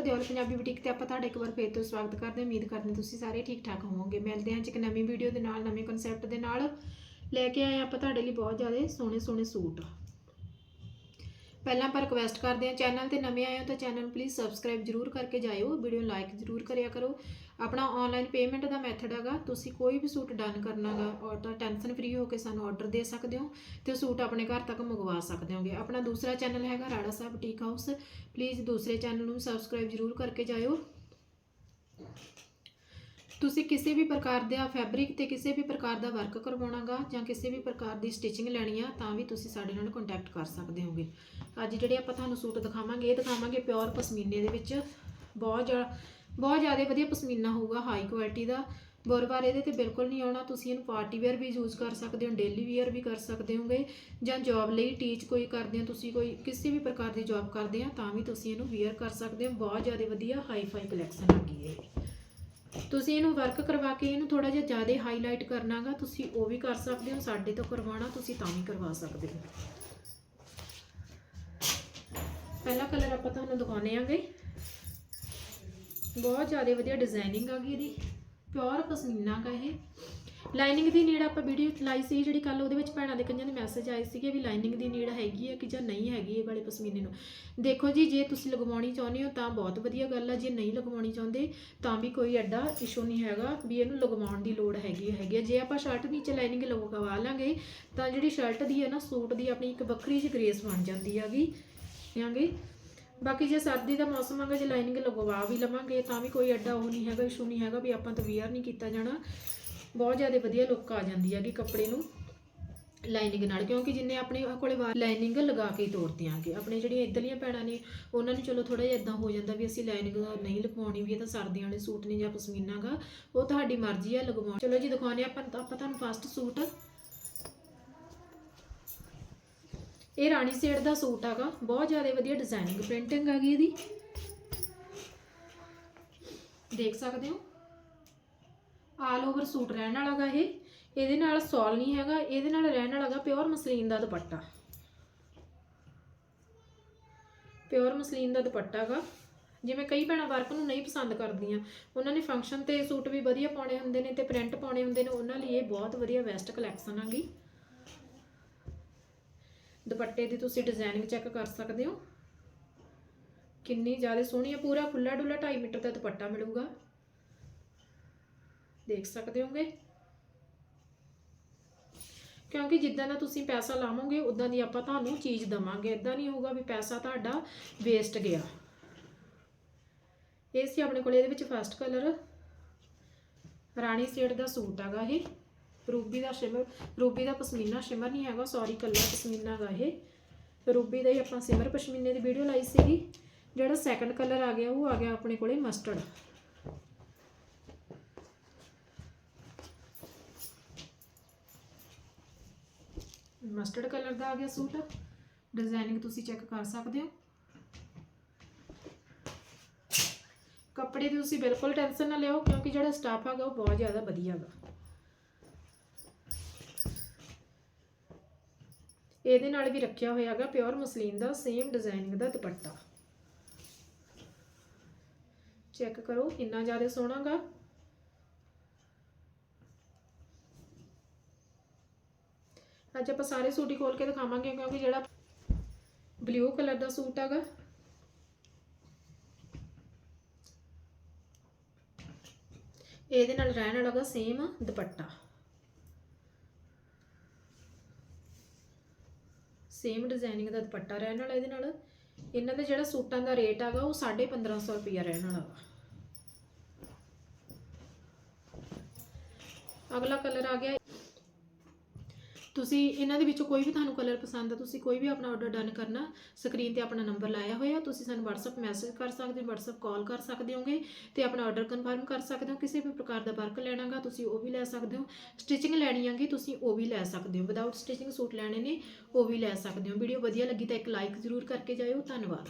ਨਮਸਕਾਰ ਦਿਓਲ ਪੰਜਾਬੀ ਬੁਟੀਕ ਤੇ ਆਪਾਂ ਤੁਹਾਡਾ ਇੱਕ ਵਾਰ ਫੇਰ ਤੋਂ ਸਵਾਗਤ ਕਰਦੇ ਹਾਂ। ਉਮੀਦ ਕਰਦੇ ਹਾਂ ਤੁਸੀਂ ਸਾਰੇ ਠੀਕ ਠਾਕ ਹੋਵੋਗੇ। ਮਿਲਦੇ ਹਾਂ ਅੱਜ ਇੱਕ ਨਵੀਂ ਵੀਡੀਓ ਦੇ ਨਾਲ, ਨਵੇਂ ਕਨਸੈਪਟ ਦੇ ਨਾਲ। ਲੈ ਕੇ ਆਏ ਹਾਂ ਆਪਾਂ ਤੁਹਾਡੇ ਲਈ ਬਹੁਤ ਜ਼ਿਆਦਾ ਸੋਹਣੇ ਸੋਹਣੇ ਸੂਟ। ਪਹਿਲਾਂ ਆਪਾਂ ਰਿਕਵੈਸਟ ਕਰਦੇ ਹਾਂ ਚੈਨਲ ਤੇ ਨਵੇਂ ਆਏ ਹੋ ਤਾਂ ਚੈਨਲ ਪਲੀਜ਼ ਸਬਸਕ੍ਰਾਈਬ ਜਰੂਰ ਕਰਕੇ ਜਾਇਓ ਵੀਡੀਓ ਲਾਈਕ ਜਰੂਰ ਕਰਿਆ ਕਰੋ। ਆਪਣਾ ਆਨਲਾਈਨ ਪੇਮੈਂਟ ਦਾ ਮੈਥਡ ਹੈਗਾ, ਤੁਸੀਂ ਕੋਈ ਵੀ ਸੂਟ ਡਨ ਕਰਨਾਗਾ ਤਾਂ ਟੈਨਸ਼ਨ ਫ੍ਰੀ ਹੋ ਕੇ ਸਾਨੂੰ ਆਰਡਰ ਦੇ ਸਕਦੇ ਹੋ ਤੇ ਸੂਟ ਆਪਣੇ ਘਰ ਤੱਕ ਮੰਗਵਾ ਸਕਦੇ ਹੋਗੇ। ਆਪਣਾ ਦੂਸਰਾ ਚੈਨਲ ਹੈਗਾ Rara Sahib teak house please ਦੂਸਰੇ ਚੈਨਲ ਨੂੰ ਸਬਸਕ੍ਰਾਈਬ ਜਰੂਰ ਕਰਕੇ ਜਾਇਓ। ਤੁਸੀਂ ਕਿਸੇ ਵੀ ਪ੍ਰਕਾਰ ਦਾ ਫੈਬਰਿਕ ਤੇ ਕਿਸੇ ਵੀ ਪ੍ਰਕਾਰ ਦਾ ਵਰਕ ਕਰਵਾਉਣਾਗਾ ਜਾਂ ਕਿਸੇ ਵੀ ਪ੍ਰਕਾਰ ਦੀ ਸਟਿਚਿੰਗ ਲੈਣੀ ਆ, ਤਾਂ ਵੀ ਤੁਸੀਂ ਸਾਡੇ ਨਾਲ ਕੰਟੈਕਟ ਕਰ ਸਕਦੇ ਹੋਗੇ। ਅੱਜ ਜਿਹੜੇ ਆਪਾਂ ਤੁਹਾਨੂੰ ਸੂਟ ਦਿਖਾਵਾਂਗੇ, ਇਹ ਦਿਖਾਵਾਂਗੇ ਪਿਓਰ ਪਸ਼ਮੀਨੇ ਦੇ ਵਿੱਚ। ਬਹੁਤ ਜ਼ਿਆਦਾ ਬਹੁਤ ਜ਼ਿਆਦਾ ਵਧੀਆ ਪਸ਼ਮੀਨਾ ਹੋਊਗਾ ਹਾਈ ਕੁਆਲਿਟੀ ਦਾ। ਬੋਰਵਾਰ ਇਹਦੇ ਤੇ ਬਿਲਕੁਲ ਨਹੀਂ ਆਉਣਾ, ਤੁਸੀਂ ਇਹਨੂੰ ਪਾਰਟੀ ਵੇਅਰ ਵੀ ਯੂਜ਼ ਕਰ ਸਕਦੇ ਹੋ ਡੇਲੀ ਵੇਅਰ ਵੀ ਕਰ ਸਕਦੇ ਹੋਗੇ। ਜਾਂ ਜੌਬ ਲਈ ਟੀਚ ਕੋਈ ਕਰਦੇ ਹੋ, ਤੁਸੀਂ ਕੋਈ ਕਿਸੇ ਵੀ ਪ੍ਰਕਾਰ ਦੀ ਜੌਬ ਕਰਦੇ ਆ, ਤਾਂ ਵੀ ਤੁਸੀਂ ਇਹਨੂੰ ਵੇਅਰ ਕਰ ਸਕਦੇ ਹੋ। ਬਹੁਤ ਜ਼ਿਆਦਾ ਵਧੀਆ ਹਾਈ ਫਾਈ ਕਲੈਕਸ਼ਨ ਹੈਗੀ ਹੈ ਤੁਸੀਂ ਇਹਨੂੰ ਵਰਕ ਕਰਵਾ ਕੇ ਇਹਨੂੰ ਥੋੜਾ ਜਿਹਾ ਜ਼ਿਆਦਾ ਹਾਈਲਾਈਟ ਕਰਨਾਗਾ, ਤੁਸੀਂ ਉਹ ਵੀ ਕਰ ਸਕਦੇ ਹੋ, ਸਾਡੇ ਤੋਂ ਕਰਵਾਉਣਾ, ਤੁਸੀਂ ਤਾਂ ਵੀ ਕਰਵਾ ਸਕਦੇ ਹੋ। ਪਹਿਲਾ ਕਲਰ ਆਪਾਂ ਤੁਹਾਨੂੰ ਦਿਖਾਉਣੇ ਆਂਗੇ। ਬਹੁਤ ਜ਼ਿਆਦਾ ਵਧੀਆ ਡਿਜ਼ਾਈਨਿੰਗ ਆ ਗਈ ਇਹਦੀ ਪਿਓਰ ਪਸ਼ਮੀਨਾ ਦਾ ਇਹ। ਲਾਈਨਿੰਗ ਦੀ ਨੀਡ ਆਪਾਂ ਵੀਡੀਓ ਲਾਈ ਸੀ ਜਿਹੜੀ ਕੱਲ ਉਹਦੇ ਵਿੱਚ ਭੈਣਾਂ ਦੇ ਕਈਆਂ ਦੇ ਮੈਸੇਜ ਆਏ ਸੀਗੇ ਵੀ ਲਾਈਨਿੰਗ ਦੀ ਨੀਡ ਹੈਗੀ ਹੈ ਕਿ ਜਾਂ ਨਹੀਂ ਹੈਗੀ ਇਹ ਵਾਲੇ ਪਸ਼ਮੀਨੇ ਨੂੰ। ਦੇਖੋ ਜੀ, ਜੇ ਤੁਸੀਂ ਲਗਵਾਉਣੀ ਚਾਹੁੰਦੇ ਹੋ ਤਾਂ ਬਹੁਤ ਵਧੀਆ ਗੱਲ ਆ, ਜੇ ਨਹੀਂ ਲਗਵਾਉਣੀ ਚਾਹੁੰਦੇ ਤਾਂ ਵੀ ਕੋਈ ਐਡਾ ਇਸ਼ੂ ਨਹੀਂ ਹੈਗਾ ਵੀ ਇਹਨੂੰ ਲਗਵਾਉਣ ਦੀ ਲੋੜ ਹੈਗੀ ਹੈਗੀ ਹੈ। ਜੇ ਆਪਾਂ ਸ਼ਰਟ ਨੀਚੇ ਲਾਈਨਿੰਗ ਲਗਵਾ ਲਾਂਗੇ ਤਾਂ ਜਿਹੜੀ ਸ਼ਰਟ ਦੀ ਹੈ ਨਾ, ਸੂਟ ਦੀ ਆਪਣੀ ਇੱਕ ਵੱਖਰੀ ਜਿਹੀ ਗ੍ਰੇਸ ਬਣ ਜਾਂਦੀ ਹੈਗੀ, ਹੈਗੇ? ਬਾਕੀ ਜੇ ਸਰਦੀ ਦਾ ਮੌਸਮ ਹੈਗਾ, ਜੇ ਲਾਈਨਿੰਗ ਲਗਵਾ ਵੀ ਲਵਾਂਗੇ ਤਾਂ ਵੀ ਕੋਈ ਐਡਾ ਉਹ ਨਹੀਂ ਹੈਗਾ ਇਸ਼ੂ ਨਹੀਂ ਹੈਗਾ ਵੀ ਆਪਾਂ ਤਾਂ ਵੇਅਰ ਨਹੀਂ ਕੀਤਾ ਜਾਣਾ। ਬਹੁਤ ਜ਼ਿਆਦਾ ਵਧੀਆ ਲੁੱਕ ਆ ਜਾਂਦੀ ਹੈਗੀ ਕੱਪੜੇ ਨੂੰ। ਲਾਈਨਿੰਗ ਨਾਲ, ਕਿਉਂਕਿ ਜਿੰਨੇ ਆਪਣੇ ਕੋਲੇ ਲਾਈਨਿੰਗ ਲਗਾ ਕੇ ਹੀ ਆਂਗੇ ਆਪਣੇ ਜਿਹੜੀਆਂ ਇੱਧਰਲੀਆਂ ਭੈਣਾਂ ਨੇ, ਉਹਨਾਂ ਨੂੰ ਚਲੋ ਥੋੜਾ ਜਿਹਾ ਇਦਾਂ ਹੋ ਜਾਂਦਾ ਵੀ ਅਸੀਂ ਲਾਈਨਿੰਗ ਨਹੀਂ ਲਗਵਾਉਣੀ ਵੀ ਇਹ ਤਾਂ ਸਰਦੀਆਂ ਵਾਲੇ ਸੂਟ ਨੇ ਜਾਂ ਪਸ਼ਮੀਨਾਗਾ ਉਹ ਤੁਹਾਡੀ ਮਰਜ਼ੀ ਆ ਲਗਵਾਉਣ। ਚਲੋ ਜੀ ਦਿਖਾਉਣੇ ਆਪਾਂ ਆਪਾਂ ਤੁਹਾਨੂੰ ਫਸਟ ਸੂਟ। ਇਹ ਰਾਣੀ ਸੇਡ ਦਾ ਸੂਟ ਹੈਗਾ। ਬਹੁਤ ਜ਼ਿਆਦਾ ਵਧੀਆ ਡਿਜ਼ਾਈਨਿੰਗ ਪ੍ਰਿੰਟਿੰਗ ਹੈਗੀ ਇਹਦੀ। ਦੇਖ ਸਕਦੇ ਹੋ? ਆਲ ਓਵਰ ਸੂਟ ਰਹਿਣ ਵਾਲਾਗਾ ਇਹ। ਇਹਦੇ ਨਾਲ ਸੌਲ ਨਹੀਂ ਹੈਗਾ, ਇਹਦੇ ਨਾਲ ਰਹਿਣ ਵਾਲਾਗਾ ਪਿਓਰ ਮਸਲੀਨ ਦਾ ਦੁਪੱਟਾ। ਪਿਓਰ ਮਸਲੀਨ ਦਾ ਦੁਪੱਟਾ ਗਾ। ਜਿਵੇਂ ਕਈ ਭੈਣਾਂ ਵਰਕ ਨੂੰ ਨਹੀਂ ਪਸੰਦ ਕਰਦੀਆਂ। ਉਹਨਾਂ ਨੇ ਫੰਕਸ਼ਨ ਤੇ ਸੂਟ ਵੀ ਵਧੀਆ ਪਾਉਣੇ ਹੁੰਦੇ ਨੇ ਤੇ ਪ੍ਰਿੰਟ ਪਾਉਣੇ ਹੁੰਦੇ ਨੇ, ਉਹਨਾਂ ਲਈ ਇਹ ਬਹੁਤ ਵਧੀਆ ਵੈਸਟ ਕਲੈਕਸ਼ਨ ਆਗੀ ਦੁਪੱਟੇ ਦੀ ਤੁਸੀਂ ਡਿਜ਼ਾਈਨਿੰਗ ਚੈੱਕ ਕਰ ਸਕਦੇ ਹੋ। ਕਿੰਨੀ ਜ਼ਿਆਦਾ ਸੋਹਣੀ ਹੈ ਪੂਰਾ ਖੁੱਲਾ ਡੁੱਲਾ 2.5 ਮੀਟਰ ਦਾ ਦੁਪੱਟਾ ਮਿਲੂਗਾ। ਦੇਖ ਸਕਦੇ ਹੋਗੇ। ਕਿਉਂਕਿ ਜਿੱਦਾਂ ਦਾ ਤੁਸੀਂ ਪੈਸਾ ਲਾਵੋਗੇ ਉਦਾਂ ਦੀ ਆਪਾਂ ਤੁਹਾਨੂੰ ਚੀਜ਼ ਦਵਾਂਗੇ। ਇਦਾਂ ਨਹੀਂ ਹੋਊਗਾ ਵੀ ਪੈਸਾ ਤੁਹਾਡਾ ਵੇਸਟ ਗਿਆ। ਇਹ ਸੀ ਆਪਣੇ ਕੋਲ, ਇਹਦੇ ਵਿੱਚ ਫਸਟ ਕਲਰ ਰਾਣੀ ਸੇਡ ਦਾ ਸੂਟ ਹੈਗਾ ਇਹ। ਰੂਬੀ ਦਾ ਸ਼ਿਮਰ, ਰੂਬੀ ਦਾ ਪਸ਼ਮੀਨਾ ਸ਼ਿਮਰ ਨਹੀਂ ਹੈਗਾ ਸੌਰੀ ਕੱਲਾ ਪਸ਼ਮੀਨਾ ਗਾ ਇਹ। ਰੂਬੀ ਦਾ ਹੀ ਆਪਾਂ ਸਿਮਰ ਪਸ਼ਮੀਨੇ ਦੀ ਵੀਡੀਓ ਲਾਈ ਸੀਗੀ। ਜਿਹੜਾ ਸੈਕੰਡ ਕਲਰ ਆ ਗਿਆ, ਉਹ ਆ ਗਿਆ ਆਪਣੇ ਕੋਲੇ ਮਸਟਰਡ ਮਸਟਰਡ ਕਲਰ ਦਾ ਆ ਗਿਆ ਸੂਟ। ਡਿਜ਼ਾਈਨਿੰਗ ਤੁਸੀਂ ਚੈੱਕ ਕਰ ਸਕਦੇ ਹੋ। ਕੱਪੜੇ ਦੀ ਤੁਸੀਂ ਬਿਲਕੁਲ ਟੈਨਸ਼ਨ ਨਾ ਲਿਓ, ਕਿਉਂਕਿ ਜਿਹੜਾ ਸਟਾਫ ਹੈਗਾ ਉਹ ਬਹੁਤ ਜ਼ਿਆਦਾ ਵਧੀਆ ਹੈਗਾ। ਇਹਦੇ ਨਾਲ ਵੀ ਰੱਖਿਆ ਹੋਇਆ ਹੈਗਾ ਪਿਓਰ ਮਸਲੀਨ ਦਾ ਸੇਮ ਡਿਜ਼ਾਈਨਿੰਗ ਦਾ ਦੁਪੱਟਾ। ਚੈੱਕ ਕਰੋ ਕਿੰਨਾ ਜ਼ਿਆਦਾ ਸੋਹਣਾਗਾ ਅੱਜ ਆਪਾਂ ਸਾਰੇ ਸੂਟ ਹੀ ਖੋਲ ਕੇ ਦਿਖਾਵਾਂਗੇ, ਕਿਉਂਕਿ ਜਿਹੜਾ ਬਲੂ ਕਲਰ ਦਾ ਸੂਟ ਹੈਗਾ। ਇਹਦੇ ਨਾਲ ਰਹਿਣ ਵਾਲਾਗਾ ਸੇਮ ਦੁਪੱਟਾ। ਸੇਮ ਡਿਜ਼ਾਈਨਿੰਗ ਦਾ ਦੁਪੱਟਾ ਰਹਿਣ ਵਾਲਾ ਇਹਦੇ ਨਾਲ। ਇਹਨਾਂ ਦਾ ਜਿਹੜਾ ਸੂਟਾਂ ਦਾ ਰੇਟ ਹੈਗਾ ਉਹ 1550 ਰੁਪਿਆ ਰਹਿਣ ਵਾਲਾ ਵਾ। ਅਗਲਾ ਕਲਰ ਆ ਗਿਆ ਤੁਸੀਂ ਇਹਨਾਂ ਦੇ ਵਿੱਚੋਂ ਕੋਈ ਵੀ ਤੁਹਾਨੂੰ ਕਲਰ ਪਸੰਦ ਆ, ਤੁਸੀਂ ਕੋਈ ਵੀ ਆਪਣਾ ਆਰਡਰ ਡਨ ਕਰਨਾ ਸਕਰੀਨ ਤੇ ਆਪਣਾ ਨੰਬਰ ਲਾਇਆ ਹੋਇਆ, ਤੁਸੀਂ ਸਾਨੂੰ WhatsApp ਮੈਸੇਜ ਕਰ ਸਕਦੇ ਹੋ, WhatsApp ਕਾਲ ਕਰ ਸਕਦੇ ਹੋਗੇ ਤੇ ਆਪਣਾ ਆਰਡਰ ਕਨਫਰਮ ਕਰ ਸਕਦੇ ਹੋ, ਕਿਸੇ ਵੀ ਪ੍ਰਕਾਰ ਦਾ ਵਰਕ ਲੈਣਾਗਾ ਤੁਸੀਂ ਉਹ ਵੀ ਲੈ ਸਕਦੇ ਹੋ ਸਟਿਚਿੰਗ ਲੈਣੀ ਆਗੀ ਤੁਸੀਂ ਉਹ ਵੀ ਲੈ ਸਕਦੇ ਹੋ ਵਿਦਆਊਟ ਸਟਿਚਿੰਗ ਸੂਟ ਲੈਣੇ ਨੇ ਉਹ ਵੀ ਲੈ ਸਕਦੇ ਹੋ ਵੀਡੀਓ ਵਧੀਆ ਲੱਗੀ ਤਾਂ ਇੱਕ ਲਾਈਕ ਜ਼ਰੂਰ ਕਰਕੇ ਜਾਇਓ, ਧੰਨਵਾਦ।